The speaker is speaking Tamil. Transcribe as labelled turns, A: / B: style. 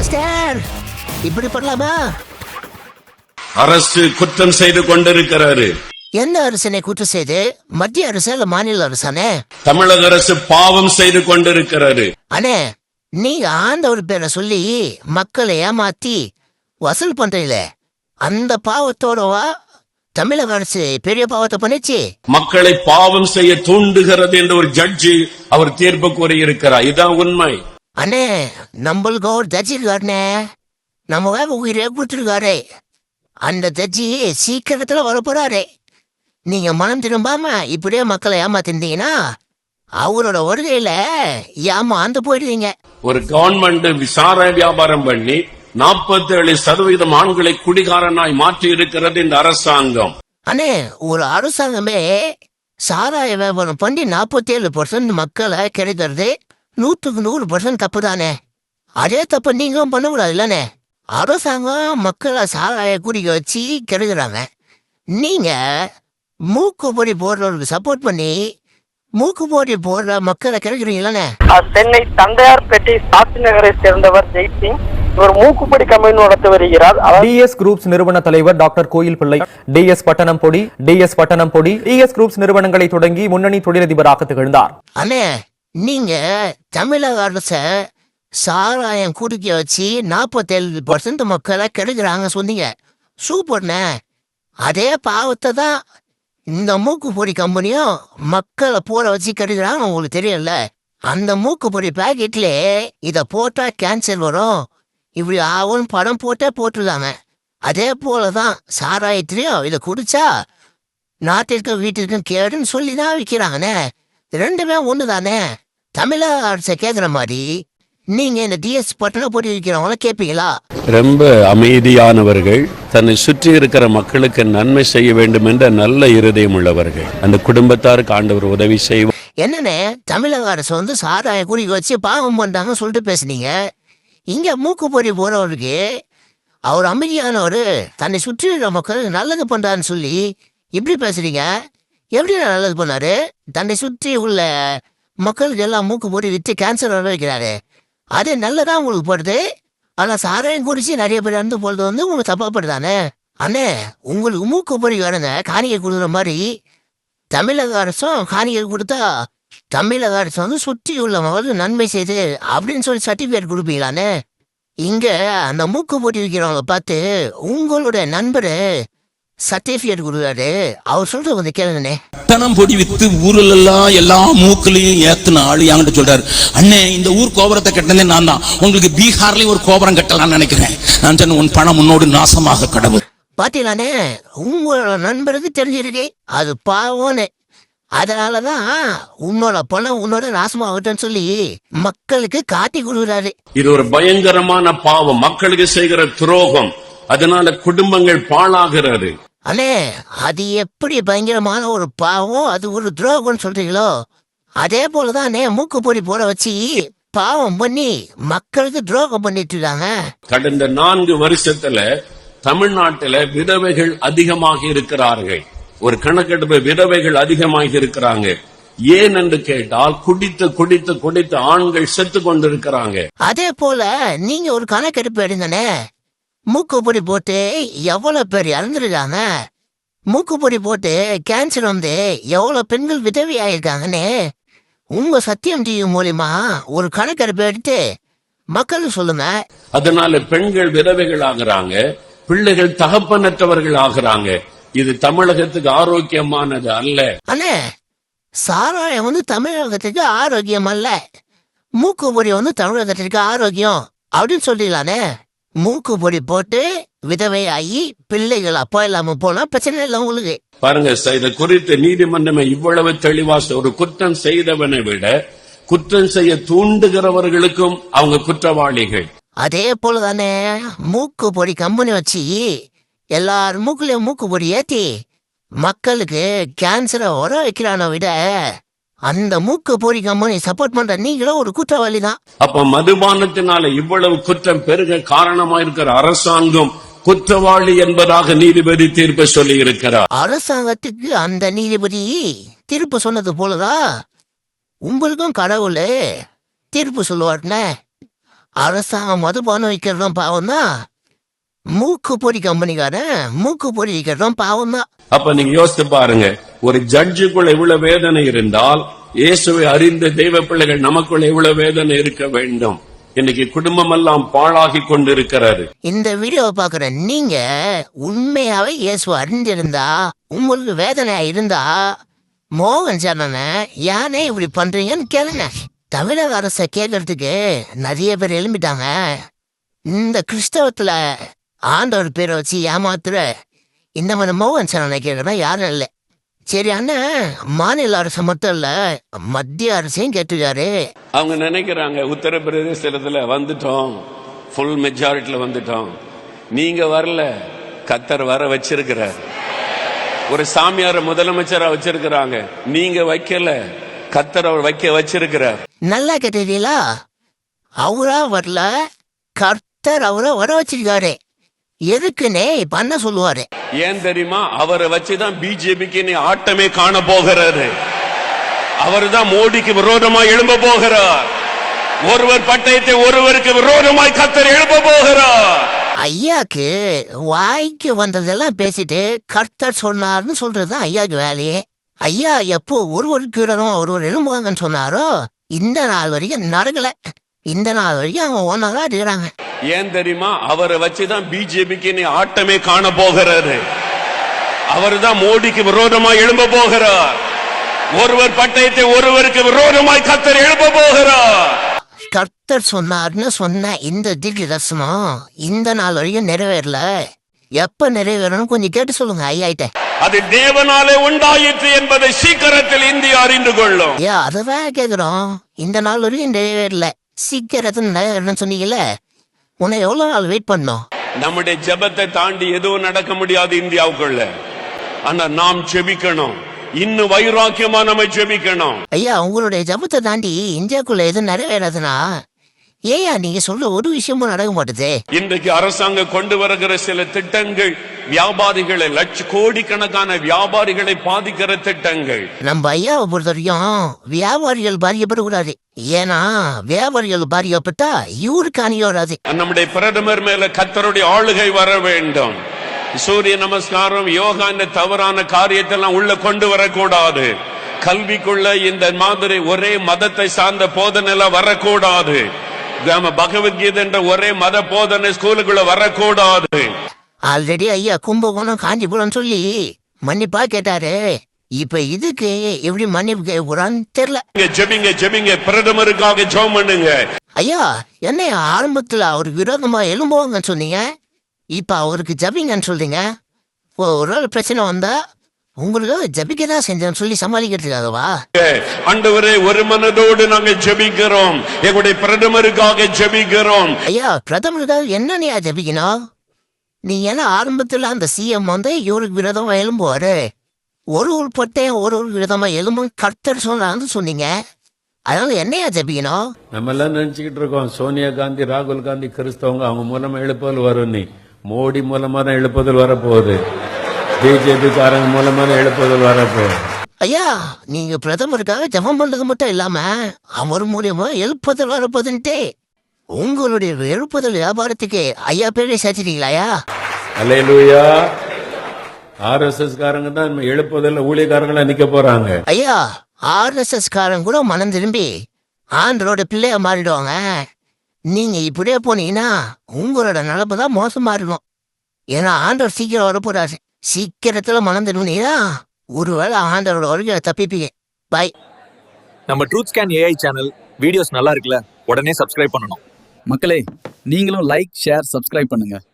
A: மாஸ்டர் இப்படி பண்ணலாமா?
B: அரசு குற்றம் செய்து கொண்டிருக்கிறாரு.
A: எந்த அரசனை குற்றம் செய்து? மத்திய அரசு இல்ல மாநில அரசானே?
B: தமிழக அரசு பாவம் செய்து கொண்டிருக்கிறாரு.
A: அண்ணே நீங்க ஆண்டவர் பேரை சொல்லி மக்களை ஏமாத்தி வசூல் பண்றீங்களே. அந்த பாவத்தோடவா தமிழக அரசு பெரிய பாவத்தை பண்ணிச்சு?
B: மக்களை பாவம் செய்ய தூண்டுகிறது என்று ஒரு ஜட்ஜி அவர் தீர்ப்பு கூறியிருக்கிறார். இதான் உண்மை.
A: அண்ணே நம்மளுக்கு ஒரு தஜ்ஜி இருக்காருண்ணே நம்ம வேக உயிரே கொடுத்துருக்காரு அந்த தஜ்ஜி சீக்கிரத்துல வரப்போறாரு. நீங்க மனம் திரும்பாம இப்படியே மக்களை ஏமாத்திருந்தீங்கன்னா அவரோட வருகையில ஏமாந்து போயிடுவீங்க.
B: ஒரு கவர்மெண்ட் சாராய வியாபாரம் பண்ணி 47% சதவீதம் ஆண்களை குடிகாரனாய் மாற்றி இருக்கிறது இந்த அரசாங்கம்.
A: அண்ணே ஒரு அரசாங்கமே சாராய வியாபாரம் பண்ணி நாற்பத்தி ஏழு பர்சன்ட் மக்களை கிடைக்கிறது நூற்றுக்கு நூறு பர்சன்ட் தப்பு தானே அதே தப்பு நீங்களும் பண்ணக்கூடாது இல்லனே அரசாங்கம் மக்களை சாராய குடிக்க வச்சு கெடுக்கிறாங்க. நீங்க மூக்கு பொடி போடுறவங்களுக்கு சப்போர்ட் பண்ணி மூக்கு பொடி போடுற மக்களை கிடைக்கிறீங்களே
C: அஹ் சென்னை தந்தையார்பேட்டை சாத்தி நகரை சேர்ந்தவர் ஜெய்சிங் இவர் மூக்குப்படி கம்பெனி நடத்தி வருகிறார்.
D: டிஎஸ் குரூப்ஸ் நிறுவன தலைவர் டாக்டர் கோயில் பிள்ளை டிஎஸ் பட்டணம் பொடி டிஎஸ் பட்டணம் பொடி டிஎஸ் குரூப்ஸ் நிறுவனங்களை தொடங்கி முன்னணி தொழிலதிபராக திகழ்ந்தார்.
A: அண்ணே நீங்க தமிழக அரச சாராயம் குடிக்க வச்சு நாற்பத்தேழு பர்சன்ட் மக்களை கெடுக்கிறாங்க சொன்னீங்க. சூப்பர்ண்ணே அதே பாவத்தை தான் இந்த மூக்குப்பொடி கம்பெனியும் மக்களை போட வச்சு கெடுக்கிறாங்க உங்களுக்கு தெரியல அந்த மூக்குப்பொடி பேக்கெட்ல இதை போட்டா கேன்சர் வரும். இப்படி ஆகும் படம் போட்டே போட்டுருக்காங்க. அதே போல தான் சாராயத்திலையும் இதை குடிச்சா நாட்டிற்கும் வீட்டிற்கும் கேடுன்னு சொல்லி தான் விற்கிறாங்கண்ணே ரெண்டுமே ஒன்று தானே தமிழக அரசை கேட்குற மாதிரி நீங்க இந்த டிஎஸ் பட்டணம் போட்டு விற்கிறவங்கள கேட்பீங்களா
B: ரொம்ப அமைதியானவர்கள் தன்னை சுற்றி இருக்கிற மக்களுக்கு நன்மை செய்ய வேண்டும் என்ற நல்ல இருதயம் உள்ளவர்கள். அந்த குடும்பத்தாருக்கு ஆண்டவர் உதவி செய்வார்.
A: என்னண்ணே தமிழக அரசு வந்து சாராய குடிக்க வச்சு பாவம் பண்றாங்கன்னு சொல்லிட்டு பேசுனீங்க. இங்க மூக்கு பொறி போறவருக்கு அவர் அமைதியானவர் தன்னை சுற்றி இருக்கிற மக்கள் நல்லது பண்றாருன்னு சொல்லி இப்படி பேசுறீங்க. எப்படி நல்லது பண்ணாரு? தன்னை சுற்றி உள்ள மக்களுக்கு எல்லாம் மூக்கு போட்டு விற்று கேன்சர் வர வைக்கிறாரு. அது நல்லதா உங்களுக்கு போடுது ஆனால் சாராயம் குடிச்சு நிறைய பேர் இறந்து போகிறது வந்து உங்களுக்கு தப்பாப்படுதானே அண்ணே உங்களுக்கு மூக்கு பொறி வரங்க. காணிக்கை கொடுக்குற மாதிரி தமிழக அரசும் காணிக்கை கொடுத்தா தமிழக அரசு வந்து சுற்றி உள்ளவங்களுக்கு நன்மை செய்து அப்படின்னு சொல்லி சர்டிஃபிகேட் கொடுப்பீங்களானே இங்கே அந்த மூக்கு போட்டி வைக்கிறவங்களை பார்த்து உங்களுடைய நண்பர் சர்டிஃபிகேட் கொடுக்குறாரு. அவர் சொல்றது கொஞ்சம் கேளுங்கண்ணே.
E: பட்டணம் பொடி வித்து ஊர்ல எல்லாம் எல்லா மூக்குலயும் ஏத்துன ஆளு என்கிட்ட சொல்றாரு. அண்ணே இந்த ஊர் கோபுரத்தை கட்டினதே நான் தான் உங்களுக்கு பீகார்லயும் ஒரு கோபுரம் கட்டலாம்னு நினைக்கிறேன். நான் சொன்னேன் உன் பணம் முன்னோடு நாசமாக கடவுள்.
A: பாத்தீங்களாண்ணே உங்களோட நண்பருக்கு தெரிஞ்சிருக்கு. அது பாவம்னு. அதனாலதான் உன்னோட பணம் உன்னோட நாசமாகட்டும்னு சொல்லி மக்களுக்கு காட்டி கொடுக்குறாரு.
B: இது ஒரு பயங்கரமான பாவம். மக்களுக்கு செய்கிற துரோகம். அதனால குடும்பங்கள் பாழாகிறது.
A: அண்ணே அது எப்படி பயங்கரமான ஒரு பாவம்? அது ஒரு துரோகம்னு சொல்றீங்களோ? அதே போலதானே மூக்கு பொடி போட வச்சு பாவம் பண்ணி மக்களுக்கு துரோகம் பண்ணிட்டு இருக்காங்க.
B: கடந்த நான்கு வருஷத்துல தமிழ்நாட்டில விதவைகள் அதிகமாக இருக்கிறார்கள். ஒரு கணக்கெடுப்பு விதவைகள் அதிகமாக இருக்கிறாங்க. ஏன் என்று கேட்டால் குடித்து குடித்து குடித்து ஆண்கள் செத்து கொண்டிருக்கிறாங்க.
A: அதே போல நீங்க ஒரு கணக்கெடுப்பு எடுங்கண்ணே. மூக்குப்பொடி போட்டு எவ்வளவு பேர் இறந்துருக்காங்க? மூக்குப்பொடி போட்டு கேன்சர் வந்து எவ்வளவு பெண்கள் விதவி ஆயிருக்காங்கன்னு உங்க சத்தியம் டிவி மூலியமா ஒரு கணக்கெடுப்பு எடுத்து மக்களுக்கு சொல்லுங்க.
B: அதனால பெண்கள் விதவைகள் ஆகுறாங்க பிள்ளைகள் தகப்பனற்றவர்கள் ஆகுறாங்க. இது தமிழகத்துக்கு ஆரோக்கியமானது அல்ல.
A: அண்ணே சாராயம் வந்து தமிழகத்துக்கு ஆரோக்கியம் அல்ல. மூக்கு பொடி வந்து தமிழகத்திற்கு ஆரோக்கியம் அப்படின்னு சொல்லிடலானே மூக்கு பொடி போட்டு விதவை ஆகி பிள்ளைகள் அப்பா இல்லாம போனா பிரச்சனை இல்லை உங்களுக்கு.
B: பாருங்க இதை குறித்து நீதிமன்றமே இவ்வளவு தெளிவா ஒரு குற்றம் செய்தவனை விட குற்றம் செய்ய தூண்டுகிறவர்களுக்கும் அவங்க குற்றவாளிகள்.
A: அதே போலதானே மூக்கு பொடி கம்பெனி வச்சு எல்லாரும் மூக்குலயும் மூக்கு பொடி ஏத்தி மக்களுக்கு கேன்சரை உர வைக்கிறான விட அந்த மூக்கு பொடி கம்பெனி சப்போர்ட் பண்ற நீங்களும் ஒரு குற்றவாளி தான்
B: அப்ப மதுபானத்தினால இவ்வளவு குற்றம் பெருக காரணமா இருக்கிற அரசாங்கம் குற்றவாளி என்பதாக நீதிபதி தீர்ப்பு சொல்லி இருக்கிறார்
A: அரசாங்கத்துக்கு அந்த நீதிபதி தீர்ப்பு சொன்னது போலதா? உங்களுக்கும் கடவுள் தீர்ப்பு சொல்லுவார்னே அரசாங்கம் மதுபானம் விற்கிறதும் பாவம் தான் மூக்கு பொடி கம்பெனிக்காரன் மூக்கு பொடி விற்கிறதும் பாவம் தான்
B: அப்ப நீங்க யோசித்து பாருங்க. ஒரு ஜட்ஜுக்குள்ள இவ்வளவு வேதனை இருந்தால் இயேசுவை அறிந்த தெய்வ பிள்ளைகள் நமக்குள் இவ்வளவு வேதனை இருக்க வேண்டும். இன்னைக்கு குடும்பம் எல்லாம் பாழாகி கொண்டிருக்கிறது.
A: இந்த வீடியோவை பாக்குற நீங்க உண்மையாவே இயேசு அறிஞ்சிருந்தா உங்களுக்கு வேதனையா இருந்தா மோகன் சரணனை யானே இப்படி பண்றீங்கன்னு கேளுங்க. தமிழக அரசை கேட்கறதுக்கு நிறைய பேர் எழும்பிட்டாங்க. இந்த கிறிஸ்தவத்துல ஆண்டவர் பேரை வச்சு ஏமாத்துற இந்த மாதிரி மோகன் சரணனை கேட்கறதா யாரும் இல்லை. சரி அண்ணன் மாநில அரசு மட்டும் இல்ல மத்திய அரசையும் கேட்டுக்காரு
B: அவங்க நினைக்கிறாங்க உத்தரப்பிரதேசத்துல வந்துட்டோம். ஃபுல் மெஜாரிட்டில வந்துட்டோம். நீங்க வரல கத்தர் வர வச்சிருக்கிறார். ஒரு சாமியார முதலமைச்சரா வச்சிருக்கிறாங்க. நீங்க வைக்கல கத்தர் அவர் வைக்க வச்சிருக்கிறார்.
A: நல்லா கேட்டீங்களா? அவரா வரல கர்த்தர் அவரை வர வச்சிருக்காரு. எதுக்குன்னே பண்ண சொல்லுவாரு.
B: ஏன் தெரியுமா? அவரை வச்சுதான் பிஜேபிக்கு நீ ஆட்டமே காண போகிறாரு அவர்தான் மோடிக்கு விரோதமா எழும்ப போகிறார். ஒருவர் பட்டயத்தை ஒருவருக்கு விரோதமாய் கத்தர் எழும்ப போகிறார்.
A: ஐயாக்கு வாய்க்கு வந்ததெல்லாம் பேசிட்டு கர்த்தர் சொன்னார்னு சொல்றதுதான் ஐயாக்கு வேலையே. ஐயா எப்போ ஒருவருக்கு விடணும் ஒருவர் எழும்புவாங்கன்னு சொன்னாரோ இந்த நாள் வரைக்கும் நடக்கல. இந்த நாள் வரைக்கும் அவங்க ஒன்னாதான் இருக்கிறாங்க.
B: ஏன் தெரியுமா? அவரை வச்சுதான் பிஜேபிக்கு நீ ஆட்டமே காண போகிறாரு அவர்தான் மோடிக்கு விரோதமா எழும்ப போகிறார். ஒருவர் பட்டயத்தை ஒருவருக்கு விரோதமாய் கத்தர் எழும்ப போகிறார்.
A: கர்த்தர் சொன்னார்னு சொன்ன இந்த திவ்ய தரிசனம் இந்த நாள் வரைக்கும் நிறைவேறல. எப்ப நிறைவேறணும் கொஞ்சம் கேட்டு சொல்லுங்க ஐயாயிட்ட
B: அது தேவனாலே உண்டாயிற்று என்பதை சீக்கிரத்தில் இந்தியா அறிந்து கொள்ளும்.
A: ஐயா அததான் கேக்குறோம். இந்த நாள் வரைக்கும் நிறைவேறல. சீக்கிரத்துல சொன்னீங்கல்ல? உன்னை எவ்வளவு நாள் வெயிட் பண்ணோம்?
B: நம்முடைய ஜெபத்தை தாண்டி எதுவும் நடக்க முடியாது இந்தியாவுக்குள்ள. ஆனா நாம் ஜெபிக்கணும். இன்னும் வைராக்கியமா நம்ம ஜெபிக்கணும்.
A: ஐயா உங்களுடைய ஜபத்தை தாண்டி இந்தியாக்குள்ள எதுவும் நிறைவேறாதுன்னா ஏயா நீங்க சொல்ற ஒரு விஷயமும் நடக்க மாட்டுதே.
B: இன்றைக்கு அரசாங்கம் கொண்டு வருகிற சில திட்டங்கள் வியாபாரிகளை லட்ச கோடிக்கணக்கான வியாபாரிகளை பாதிக்கிற திட்டங்கள்.
A: நம்ம ஐயாவை பொறுத்த வரைக்கும் வியாபாரிகள் பாதிக்கப்படக்கூடாது ஏன்னா வியாபாரிகள் பாதிக்கப்பட்டா இவருக்கு அணிய வராது.
B: நம்முடைய பிரதமர் மேல கத்தருடைய ஆளுகை வர வேண்டும். சூரிய நமஸ்காரம் யோகா இந்த தவறான காரியத்தெல்லாம் உள்ள கொண்டு வரக்கூடாது. கல்விக்குள்ள இந்த மாதிரி ஒரே மதத்தை சார்ந்த போதனை எல்லாம் வரக்கூடாது பகவத்கீதை என்ற ஒரே மத போதனை ஸ்கூலுக்குள்ள வரக்கூடாது.
A: ஆல்ரெடி ஐயா கும்பகோணம் காஞ்சிபுரம் சொல்லி மன்னிப்பா கேட்டாரு. இப்ப இதுக்கு எப்படி மன்னிப்பு கேட்க போறான்னு தெரியல
B: ஜெபிங்க ஜெபிங்க. பிரதமருக்காக ஜெபம் பண்ணுங்க.
A: ஐயா என்ன ஆரம்பத்துல அவருக்கு விரோதமா எழும்புவாங்கன்னு சொன்னீங்க. இப்ப அவருக்கு ஜபிங்கன்னு சொல்றீங்க. ஒரு பிரச்சனை வந்தா உங்களுக்கு ஜபிக்க தான் செஞ்சேன்னு சொல்லி சமாளிக்கிறதுக்காகவா?
B: ஆண்டவரே ஒரு மனதோடு நாங்க ஜெபிக்கிறோம். எங்களுடைய பிரதமருக்காக ஜெபிக்கிறோம்.
A: ஐயா பிரதமருக்காக என்னனையா ஜபிக்கணும்? நீ ஏன்னா ஆரம்பத்துல அந்த சிஎம் வந்து இவருக்கு விரோதமா எழும்புவாரு? ஒரு ஒரு பட்டையும் ஒரு ஒரு விரோதமா எலும்பும் கர்த்தர் சொன்னான்னு சொன்னீங்க. அதனால என்னையா ஜபிக்கணும்?
F: நம்ம எல்லாம் நினைச்சுக்கிட்டு இருக்கோம். சோனியா காந்தி ராகுல் காந்தி கிறிஸ்தவங்க அவங்க மூலமா எழுப்புதல் வரும் நீ. மோடி மூலமா தான் எழுப்புதல் வரப்போகுது. பிஜேபி காரங்க மூலமா தான் எழுப்புதல் வரப்போகுது.
A: ஐயா நீங்க பிரதமருக்காக ஜெபம் பண்றது மட்டும் இல்லாம அவர் மூலியமா எழுப்புதல் வரப்போதுன்ட்டு உங்களுடைய எழுப்புதல் வியாபாரத்துக்கு ஐயா பேரே சேர்த்துட்டீங்களாயா?
F: அலையலூயா ஆர்எஸ்எஸ் காரங்க தான் நம்ம எழுப்புதல்ல ஊழியக்காரங்களா நிக்க போறாங்க.
A: ஐயா ஆர்எஸ்எஸ் காரன் கூட மனம் திரும்பி ஆண்டரோட பிள்ளைய மாறிடுவாங்க. நீங்க இப்படியே போனீங்கன்னா உங்களோட நிலப்பு தான் மோசமா இருக்கும். ஏன்னா ஆண்டவர் சீக்கிரம் வரப்போறாரு சீக்கிரத்துல மனம் திரும்பினீங்கன்னா ஒருவேளை ஆண்டவரோட வருகையை தப்பிப்பீங்க. பாய்
G: நம்ம Truth Scan AI channel videos நல்லா இருக்குல்ல? உடனே சப்ஸ்கிரைப் பண்ணணும்.
H: மக்களே நீங்களும் லைக் ஷேர் சப்ஸ்கிரைப் பண்ணுங்கள்